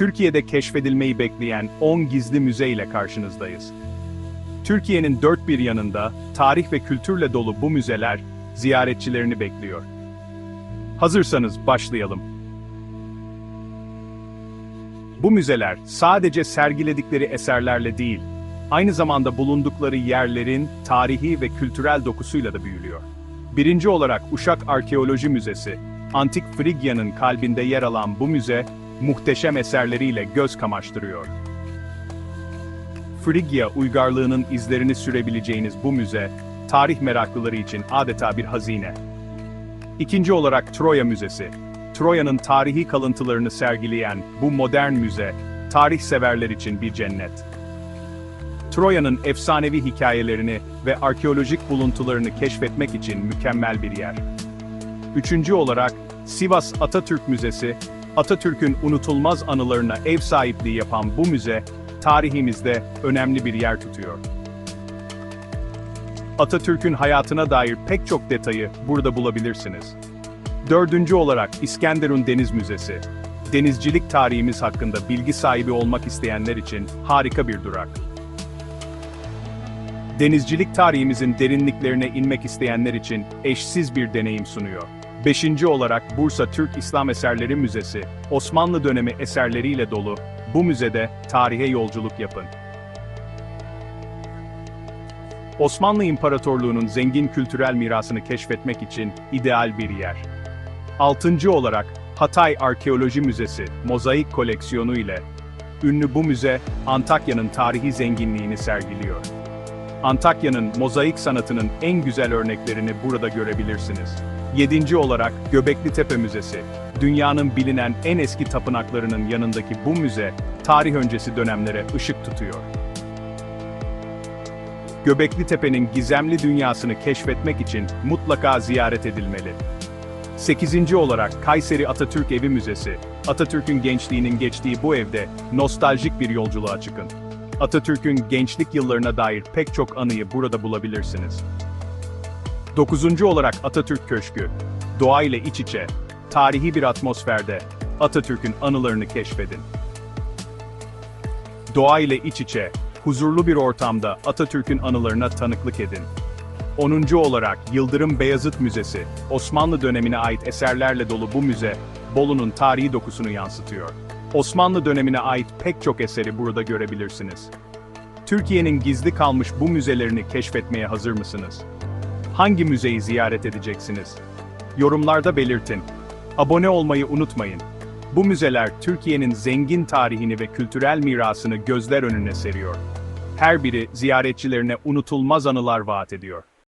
Türkiye'de keşfedilmeyi bekleyen 10 gizli müze ile karşınızdayız. Türkiye'nin dört bir yanında tarih ve kültürle dolu bu müzeler ziyaretçilerini bekliyor. Hazırsanız başlayalım. Bu müzeler sadece sergiledikleri eserlerle değil, aynı zamanda bulundukları yerlerin tarihi ve kültürel dokusuyla da büyülüyor. Birinci olarak Uşak Arkeoloji Müzesi, Antik Frigya'nın kalbinde yer alan bu müze, muhteşem eserleriyle göz kamaştırıyor. Frigya uygarlığının izlerini sürebileceğiniz bu müze, tarih meraklıları için adeta bir hazine. İkinci olarak Troya Müzesi. Troya'nın tarihi kalıntılarını sergileyen bu modern müze, tarih severler için bir cennet. Troya'nın efsanevi hikayelerini ve arkeolojik buluntularını keşfetmek için mükemmel bir yer. Üçüncü olarak, Sivas Atatürk Müzesi, Atatürk'ün unutulmaz anılarına ev sahipliği yapan bu müze, tarihimizde önemli bir yer tutuyor. Atatürk'ün hayatına dair pek çok detayı burada bulabilirsiniz. Dördüncü olarak İskenderun Deniz Müzesi. Denizcilik tarihimiz hakkında bilgi sahibi olmak isteyenler için harika bir durak. Denizcilik tarihimizin derinliklerine inmek isteyenler için eşsiz bir deneyim sunuyor. Beşinci olarak Bursa Türk İslam Eserleri Müzesi, Osmanlı dönemi eserleriyle dolu, bu müzede tarihe yolculuk yapın. Osmanlı İmparatorluğu'nun zengin kültürel mirasını keşfetmek için ideal bir yer. Altıncı olarak Hatay Arkeoloji Müzesi, mozaik koleksiyonu ile ünlü bu müze, Antakya'nın tarihi zenginliğini sergiliyor. Antakya'nın mozaik sanatının en güzel örneklerini burada görebilirsiniz. Yedinci olarak Göbekli Tepe Müzesi, dünyanın bilinen en eski tapınaklarının yanındaki bu müze, tarih öncesi dönemlere ışık tutuyor. Göbekli Tepe'nin gizemli dünyasını keşfetmek için mutlaka ziyaret edilmeli. 8. olarak Kayseri Atatürk Evi Müzesi, Atatürk'ün gençliğinin geçtiği bu evde nostaljik bir yolculuğa çıkın. Atatürk'ün gençlik yıllarına dair pek çok anıyı burada bulabilirsiniz. 9. olarak Atatürk Köşkü, doğa ile iç içe, tarihi bir atmosferde Atatürk'ün anılarını keşfedin. Doğa ile iç içe, huzurlu bir ortamda Atatürk'ün anılarına tanıklık edin. 10. olarak Yıldırım Beyazıt Müzesi, Osmanlı dönemine ait eserlerle dolu bu müze, Bolu'nun tarihi dokusunu yansıtıyor. Osmanlı dönemine ait pek çok eseri burada görebilirsiniz. Türkiye'nin gizli kalmış bu müzelerini keşfetmeye hazır mısınız? Hangi müzeyi ziyaret edeceksiniz? Yorumlarda belirtin. Abone olmayı unutmayın. Bu müzeler Türkiye'nin zengin tarihini ve kültürel mirasını gözler önüne seriyor. Her biri ziyaretçilerine unutulmaz anılar vaat ediyor.